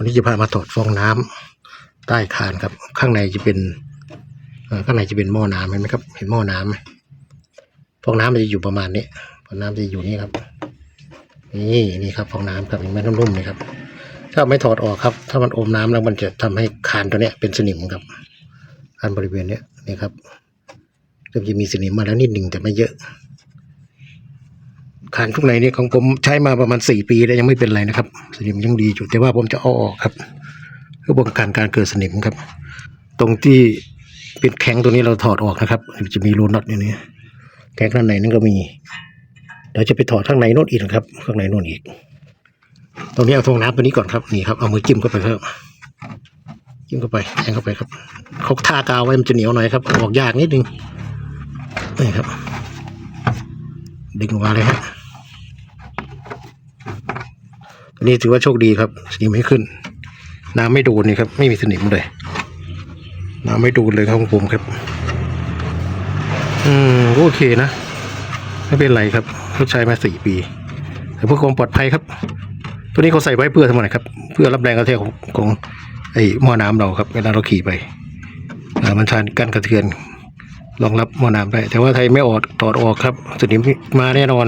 วันนี้จะพามาถอดฟองน้ำใต้คานครับ ข้างในจะเป็นข้างในจะเป็นหม้อน้ำเห็นไหมครับ เห็นหม้อน้ำไหมฟองน้ำมันจะอยู่ประมาณนี้ฟองน้ำจะอยู่นี่ครับนี่นี่ครับฟองน้ำครับเห็นไหมนุ่มๆเลยครับ ถ้าไม่ถอดออกครับ ถ้ามันอมน้ำแล้วมันจะทำให้คานตัวเนี้ยเป็นสนิมครับคานบริเวณเนี้ยนี่ครับเริ่มจะมีสนิมมาแล้วนิดหนึ่งแต่ไม่เยอะ คานข้างในนี่ของผมใช้มาประมาณสี่ปีแล้วยังไม่เป็นไรนะครับ สนิมยังดีอยู่แต่ว่าผมจะเอาออกครับเพื่อป้องกันการเกิดสนิมครับ ตรงที่เป็นแข็งตัวนี้เราถอดออกนะครับจะมีรูน็อตอยู่นี่แข็งข้างในนั่นก็มีเดี๋ยวจะไปถอดข้างในโน่นอีกนะครับ ข้างในโน่นอีก ตรงนี้เอาฟองน้ำตัวนี้ก่อนครับนี่ครับเอามือจิ้มเข้าไปครับจิ้มเข้าไปแทงเข้าไปครับเขาทากาวไว้มันจะเหนียวหน่อยครับอออกยากนิดนึงนี่ครับดึงออกมาเลยฮะ ตัวนี้ถือว่าโชคดีครับสนิมไม่ขึ้น น้ำไม่โดนี่ครับ ไม่มีสนิมเลย น้ำไม่โดเลยครับของผมครับ อืมก็โอเคนะไม่เป็นไรครับเขาใช้มาสี่ปีแต่เพื่อความปลอดภัยครับ ตัวนี้เขาใส่ไว้เพื่อทำไมครับ เพื่อรับแรงกระแทกของของไอ้หม้อน้ำเราครับ เวลาเราขี่ไปมันชานกันกระเทือนรองรับหม้อน้ำได้ แต่ว่าไทยไม่ออกถอดออกครับสนิมมาแน่นอน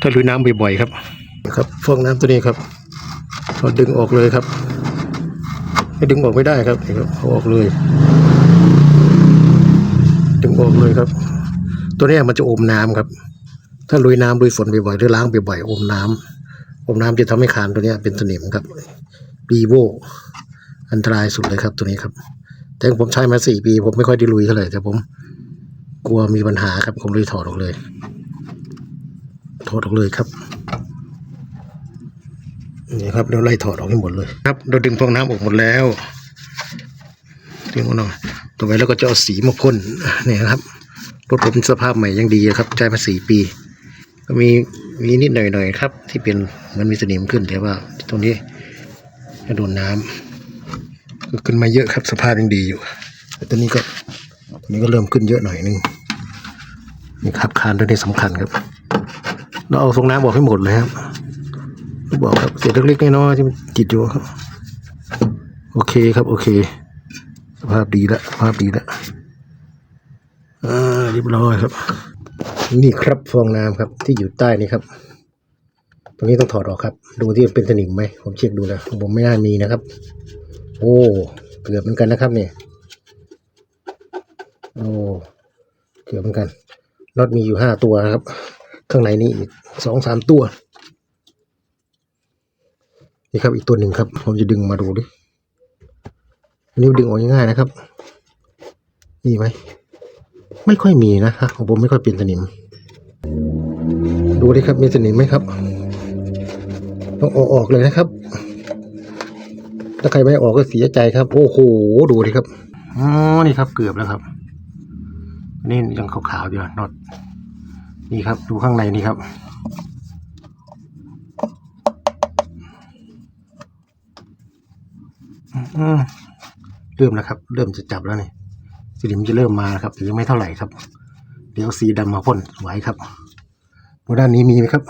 ถ้าลุยน้ำบ่อยๆครับ ครับฟองน้ำตัวนี้ครับเราดึงออกเลยครับไม่ดึงออกไม่ได้ครับนี่ครับเอาออกเลย ดึงออกเลยครับ ตัวนี้มันจะอมน้ำครับ ถ้าลุยน้ำลุยฝนบ่อยๆหรือล้างบ่อยๆอมน้ำอมน้ำจะทำให้คานตัวนี้เป็นสนิมครับปีโวอันตรายสุดเลยครับตัวนี้ครับ แต่ผมใช้มาสี่ปี ผมไม่ค่อยได้ลุยเท่าไหร่แต่ผม กลัวมีปัญหาครับผมเลยถอดออกเลยถอดออกเลยครับ นี่ครับเราไล่ถอดออกให้หมดเลยครับ เราดึงฟองน้ำออกหมดแล้วดึงออกหน่อยต่อไปแล้วก็จะเอาสีมาพ่นเนี่ยครับรถผมสภาพใหม่ยังดีครับใช้มาสี่ปี ก็มีมีนิดหน่อยหน่อยครับ ที่เป็นเหมันมีสนิมขึ้นแต่ว่าตรงนี้จะโดนน้ำก็ขึ้นมาเยอะครับสภาพยังดีอยู่แต่ตอนนี้ก็ตอนนี้ก็เริ่มขึ้นเยอะหน่อยนึงนี่ครับคานตัวนี้สำคัญครับ เราเอาทรงน้ำบอกให้หมดเลยครับ บอกครับเศษเล็กๆน้อยๆที่มันติดอยู่ครับ โอเคครับ โอเค สภาพดีแล้วสภาพดีแล้วอ่าเรียบร้อยครับ นี่ครับฟองน้ำครับ ที่อยู่ใต้นี่ครับ ตรงนี้ต้องถอดออกครับ ดูที่เป็นสนิมไหมผมเช็คดูแล้วผมไม่น่ามีนะครับ โอ้เกือบเหมือนกันนะครับเนี่ยโอ้เกือบเหมือนกันน็อตมีอยู่ห้าตัวนะครับ ข้างในนี่อีกสองสามตัว นี่ครับอีกตัวหนึ่งครับ ผมจะดึงมาดูดิอันนี้ดึงออกง่ายๆนะครับมีไหมไม่ค่อยมีนะครับของผมไม่ค่อยเป็นสนิม ดูดิครับมีสนิมไหมครับ ต้องเอาออกเลยนะครับ ถ้าใครไม่ออกก็เสียใจครับ โอ้โหดูดิครับอ๋อนี่ครับเกือบแล้วครับนี่ยังขาวๆอยู่น็อตนี่ครับ ดูข้างในนี่ครับ เริ่มแล้วครับ เริ่มจะจับแล้วนี่สนิมจะเริ่มมาครับแต่ยังไม่เท่าไหร่ครับ เดี๋ยวสีดำมาพ่นไว้ครับดูด้านนี้มีไหมครับ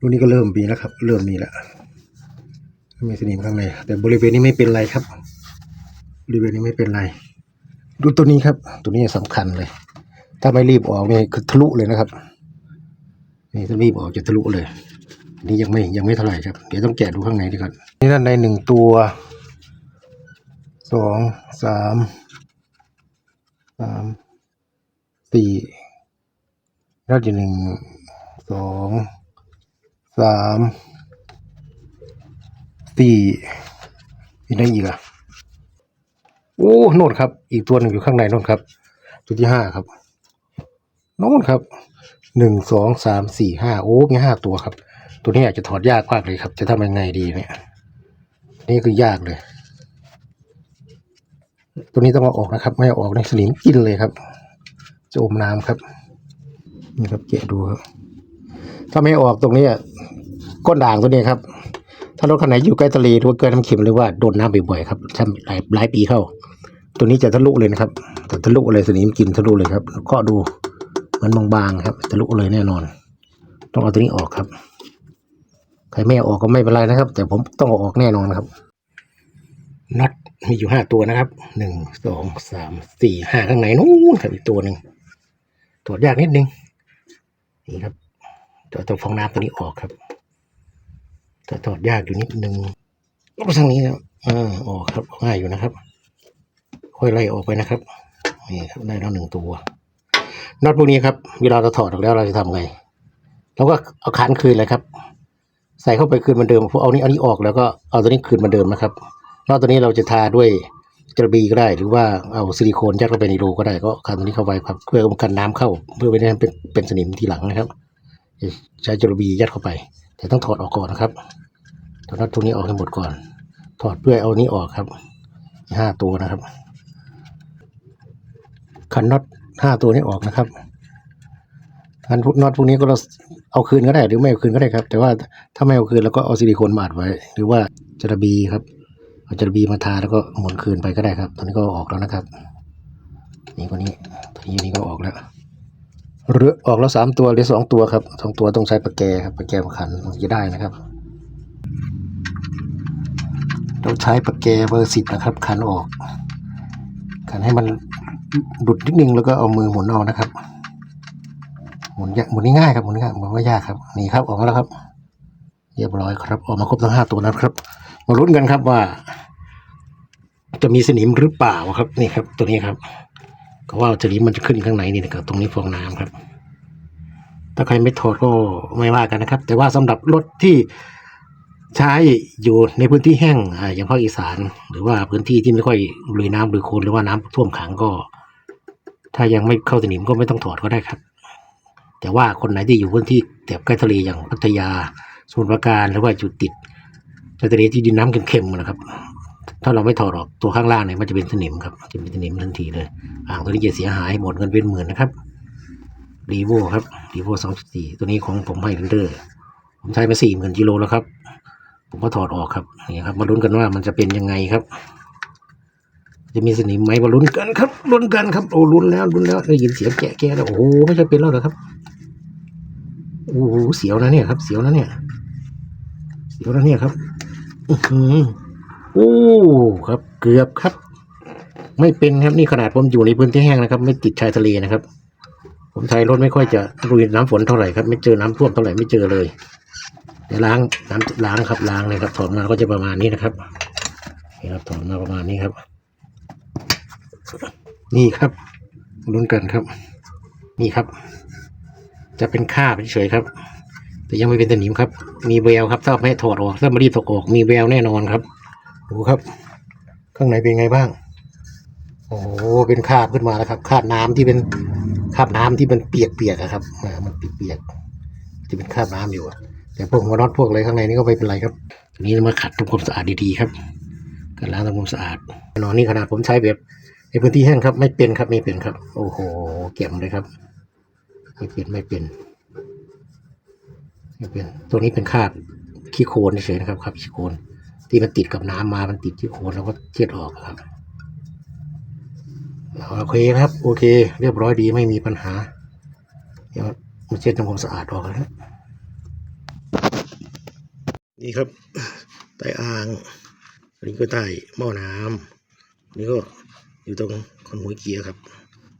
ดูนี้ก็เริ่มมีแล้วครับ เริ่มมีแล้วมีสนิมข้างในแต่บริเวณนี้ไม่เป็นไรครับบริเวณนี้ไม่เป็นไร ดูตัวนี้ครับ ตัวนี้สำคัญเลย ถ้าไม่รีบออกนี่คือทะลุเลยนะครับ นี่ถ้ารีบออกจะทะลุเลย นี่ยังไม่ยังไม่เท่าไหร่ครับ เดี๋ยวต้องแกะดูข้างในดีก่อนนี่ด้านในหนึ่งตัวสองสามสามสี่น่าจะหนึ่งสองสามสี่มีได้อีกอะโอ้โน่นครับ อีกตัวหนึ่งอยู่ข้างในโน่นครับ ตัวที่ห้าครับโน่นครับหนึ่งสองสามสี่ห้าโอ้มีห้าตัวครับ ตัวนี้อาจจะถอดยากมากเลยครับ จะทำยังไงดีเนี่ย นี่คือยากเลย ตัวนี้ต้องเอาออกนะครับ ไม่เอาออกในสนิมกินเลยครับ จะอมน้ำครับ นี่ครับเกะดูครับ ถ้าไม่ออกตรงนี้ก้นด่างตัวนี้ครับ ถ้ารถคันไหนอยู่ใกล้ทะเลหรือว่าเกินน้ำเค็มหรือว่าโดนน้ำบ่อยๆครับใช่หลายหลายปีเข้า ตัวนี้จะทะลุเลยนะครับแต่ทะลุเลยสนิมกินทะลุเลยครับก็ดูมันบางๆครับทะลุเลยแน่นอน ต้องเอาตัวนี้ออกครับ ใครไม่เอาออกก็ไม่เป็นไรนะครับ แต่ผมต้องเอาออกแน่นอนครับน็อตมีอยู่ห้าตัวนะครับหนึ่งสองสามสี่ห้าข้างในนู้นครับอีกตัวหนึ่งตรวจยากนิดนึงนี่ครับตัวตัวฟองน้ำตัวนี้ออกครับแต่ถอดยากอยู่นิดนึงก็ทางนี้ครับอ่าออกครับง่ายอยู่นะครับ ค่อยไล่ออกไปนะครับนี่ครับได้แล้วหนึ่งตัวน็อตพวกนี้ครับเวลาเราถอดออกแล้วเราจะทำไงเราก็เอาคันคืนเลยครับ ใส่เข้าไปคืนเหมือนเดิมพอเอานี้เอานี้ออกแล้วก็เอาตัวนี้คืนเหมือนเดิมนะครับ นอตตัวนี้เราจะทาด้วยจระบีก็ได้ หรือว่าเอาซิลิโคนยัดเข้าไปในรูก็ได้ก็คันตัวนี้เข้าไปครับเพื่อป้องกันน้ำเข้า เพื่อไม่ให้เป็นเป็นสนิมทีหลังนะครับ ใช้จระบียัดเข้าไป แต่ต้องถอดออกก่อนนะครับถอดน็อตตัวนี้ออกให้หมดก่อน ถอดเพื่อเอานี้ออกครับห้าตัวนะครับคันน็อตห้าตัวนี้ออกนะครับคันพวกน็อตพวกนี้ก็เรา เอาคืนก็ได้หรือไม่เอาคืนก็ได้ครับ แต่ว่าถ้าไม่เอาคืนเราก็เอาซิลิโคนมาอัดไว้ หรือว่าจระบีครับเอาจระบีมาทาแล้วก็หมุนคืนไปก็ได้ครับ ตอนนี้ก็ออกแล้วนะครับ นี่คนนี้ตัวนี้นี่ก็ออกแล้วเหรือออกแล้วสามตัวหรือสองตัวครับสองตัวต้องใช้ปากแกครับปากแกมาขันจะได้นะครับเราใช้ปากแกเบอร์สิบนะครับ ขันออก ขันให้มันดุดนิดนึงแล้วก็เอามือหมุนเอานะครับ มุนยากหมุนง่ายครับหมุนง่ายหมุนไม่ยากครับนี่ครับออกมาแล้วครับ เรียบร้อยครับ ออกมาครบทั้งห้าตัวแล้วครับ มาลุ้นกันครับว่า จะมีสนิมหรือเปล่าครับนี่ครับ ตัวนี้ครับก็ว่าสนิมมันจะขึ้นข้างในนี่นะครับตรงนี้ฟองน้ำครับ ถ้าใครไม่ถอดก็ไม่ว่ากันนะครับ แต่ว่าสำหรับรถที่ใช้อยู่ในพื้นที่แห้งอย่างภาคอีสาน หรือว่าพื้นที่ที่ไม่ค่อยลุยน้ำหรือโคลนหรือว่าน้ำท่วมขังก็ ถ้ายังไม่เข้าสนิมก็ไม่ต้องถอดก็ได้ครับ แต่ว่าคนไหนที่อยู่พื้นที่แถบใกล้ทะเลอย่างพัทยาสมุทรปราการหรือว่าจุดติดทะเลที่ดินน้ำเค็มๆนะครับ ถ้าเราไม่ถอดออกตัวข้างล่างเนี่ยมันจะเป็นสนิมครับจะเป็นสนิมทันทีเลยอ่างตัวนี้จะเสียหายหมดเงินเป็นหมื่นนะครับรีโวครับรีโวสองสี่ตัวนี้ของผมให้เรนเดอร์ผมใช้มาสี่หมื่นกิโลแล้วครับ ผมก็ถอดออกครับนี่ครับมาลุ้นกันว่ามันจะเป็นยังไงครับ จะมีสนิมไหมมาลุ้นกันครับลุ้นกันครับโอ้ลุ้นแล้วลุ้นแล้วได้ยินเสียงแกะแกะแล้วโอ้โหไม่ใช่เป็นแล้วเหรอครับ โอ้โหเสียวนะเนี่ยครับ เสียวนะเนี่ย เสียวนะเนี่ยครับอือหือโอ้ครับ เกือบครับ ไม่เป็นครับนี่ขนาดผมอยู่ในพื้นที่แห้งนะครับ ไม่ติดชายทะเลนะครับ ผมใช้รถไม่ค่อยจะรุยน้ำฝนเท่าไหร่ครับ ไม่เจอน้ำท่วมเท่าไหร่ไม่เจอเลยเดี๋ยวล้างน้ำล้างครับล้างเลยครับถอนมาก็จะประมาณนี้นะครับนี่ครับถอนมาประมาณนี้ครับ นี่ครับลุ้นกันครับ นี่ครับ จะเป็นคราบเฉยๆครับ แต่ยังไม่เป็นสนิมครับ มีแววครับถ้าไม่ถอดออกถ้าไม่รีบถอดออกมีแววแน่นอนครับดูครับ ข้างในเป็นไงบ้าง โอ้โหเป็นคราบขึ้นมาแล้วครับคราบน้ำที่เป็นคราบน้ำที่มันเปียกๆอะครับอ่ามันเปียกๆที่เป็นคราบน้ำอยู่อะแต่พวกหัวน็อตพวกอะไรข้างในนี่ก็ไม่เป็นไรครับทีนี้มาขัดทำความสะอาดดีๆครับการล้างทำความสะอาดแน่นอนนี่ขนาดผมใช้แบบในพื้นที่แห้งครับ ไม่เป็นครับไม่เป็นครับ โอ้โหเก็บเลยครับ ไม่เป็นไม่เป็นไม่เป็น ตัวนี้เป็นคาบขี้โคลนเฉยนะครับคราบขี้โคลนที่มันติดกับน้ำมามันติดขี้โคลนแล้วก็เช็ดออกครับโอเคครับ โอเค เรียบร้อยดีไม่มีปัญหา เดี๋ยวมาเช็ดทำความสะอาดออกแล้วนี่ครับใต้อ่างอันนี้ก็ใต้หม้อน้ำอันนี่ก็อยู่ตรงคอนหัวเกียร์ครับ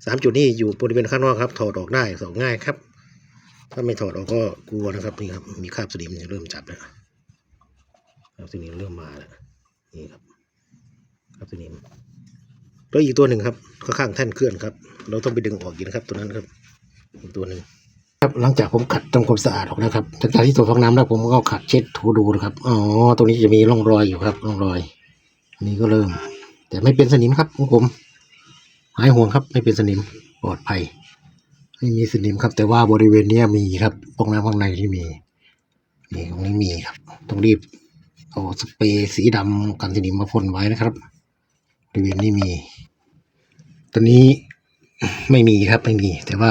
สามจุดนี้อยู่บริเวณข้างนอกครับ ถอดออกได้สองง่ายครับ ถ้าไม่ถอดออกก็กลัวนะครับนี่ครับมีคราบสนิมเริ่มจับแล้วคราบสนิมเริ่มมาแล้วนี่ครับคราบสนิมแล้วอีกตัวหนึ่งครับข้างๆแท่นเคลื่อนครับ เราต้องไปดึงออกอีกนะครับตัวนั้นครับอีกตัวหนึ่งครับหลังจากผมขัดทำความสะอาดออกนะครับหลังจากที่ตัวฟองน้ำแล้วผมก็ขัดเช็ดถูดูนะครับอ๋อตรงนี้จะมีร่องรอยอยู่ครับร่องรอยนนี้ก็เริ่ม แต่ไม่เป็นสนิมครับของผม หายห่วงครับไม่เป็นสนิมปลอดภัยไม่มีสนิมครับ แต่ว่าบริเวณนี้มีครับฟองน้ำข้างในที่มีนี่ตรงนี้มีครับต้องรีบเอาสเปรย์สีดำกันสนิมมาพ่นไว้นะครับบริเวณนี้มี ตัวนี้ไม่มีครับไม่มี แต่ว่า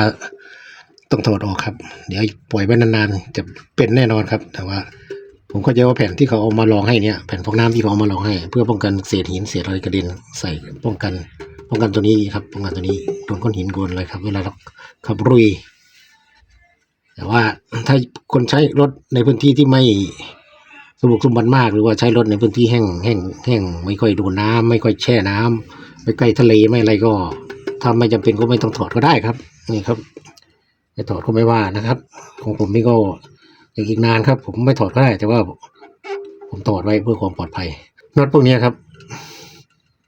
ต้องถอดออกครับ เดี๋ยวปล่อยไว้นานๆจะเป็นแน่นอนครับ แต่ว่า ผมก็จะว่าแผ่นที่เขาเอามาลองให้เนี่ยแผ่นฟองน้ำที่เขาเอามาลองให้ เพื่อป้องกันเศษหินเศษอะไรกระเด็นใส่ป้องกัน ป้องกันตัวนี้ครับป้องกันตัวนี้โดนก้อนหินโดนอะไรครับ เวลาเราขับรุย แต่ว่าถ้าคนใช้รถในพื้นที่ที่ไม่สบุกสมบันมาก หรือว่าใช้รถในพื้นที่แห้งแห้งแห้งไม่ค่อยโดนน้ำไม่ค่อยแช่น้ำไม่ใกล้ทะเลไม่อะไรก็ ถ้าไม่จำเป็นก็ไม่ต้องถอดก็ได้ครับนี่ครับไม่ถอดก็ไม่ว่านะครับ ของผมนี่ก็อย่างอีกนานครับ ผมไม่ถอดก็ได้แต่ว่า ผมถอดไว้เพื่อความปลอดภัยน็อตพวกนี้ครับ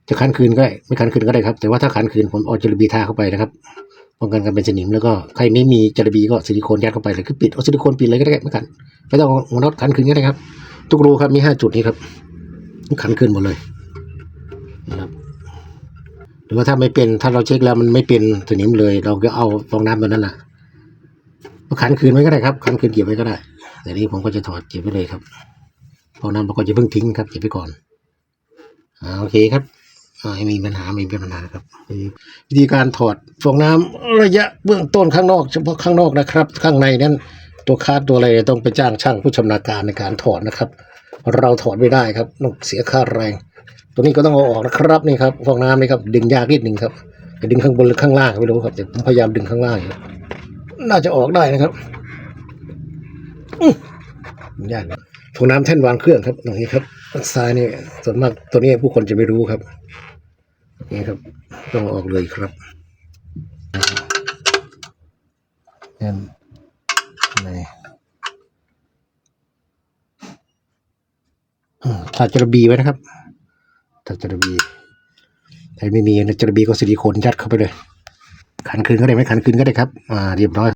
จะคันคืนก็ได้ไม่คันคืนก็ได้ครับ แต่ว่าถ้าคันคืนผมเอาจระบีทาเข้าไปนะครับป้องกันการเป็นสนิมแล้วก็ใครไม่มีจระบีก็ซิลิโคนยัดเข้าไปเลยคือปิดเอาซิลิโคนปิดเลยก็ได้ไม่คันไม่ต้องเอน็อตคันคืนก็ได้ครับ ทุกรูครับมีห้าจุดนี้ครับขันขึ้นหมดเลยนะครับหรือว่าถ้าไม่เป็นถ้าเราเช็คแล้วมันไม่เป็นสนิมเลย เราก็เอาฟองน้ำตัวนั้นแหละมาขันคืนไว้ก็ได้ครับขันคืนเก็บไว้ก็ได้แต่นี้ผมก็จะถอดเก็บไว้เลยครับฟองน้ำเราก็จะเพิ่งทิ้งครับเก็บไว้ก่อนอ่าโอเคครับ อ่าไม่มีปัญหาไม่มีปัญหาครับวิธีการถอดฟองน้ำระยะเบื้องต้นข้างนอกเฉพาะข้างนอกนะครับ ข้างในนั้นตัวคาดตัวอะไรต้องไปจ้างช่างผู้ชำนาญการในการถอดนะครับ เราถอดไม่ได้ครับต้องเสียค่าแรง ตัวนี้ก็ต้องเอาออกนะครับนี่ครับฟองน้ำนี่ครับดึงยากนิดหนึ่งครับจะดึงข้างบนหรือข้างล่างไม่รู้ครับแต่ผมพยายามดึงข้างล่างน่าจะออกได้นะครับอื้อยากฟองน้ำแท่นวางเครื่องครับตรงนี้ครับซ้ายนี่ส่วนมากตัวนี้ผู้คนจะไม่รู้ครับ นี่ครับ ต้องออกเลยครับนั่นนี่ถ้าจระบีไว้นะครับถ้าจระบีใครไม่มีนะจระบีก็ซิลิโคนยัดเข้าไปเลย ขันคืนก็ได้ไหมขันคืนก็ได้ครับ อ่าเรียบร้อย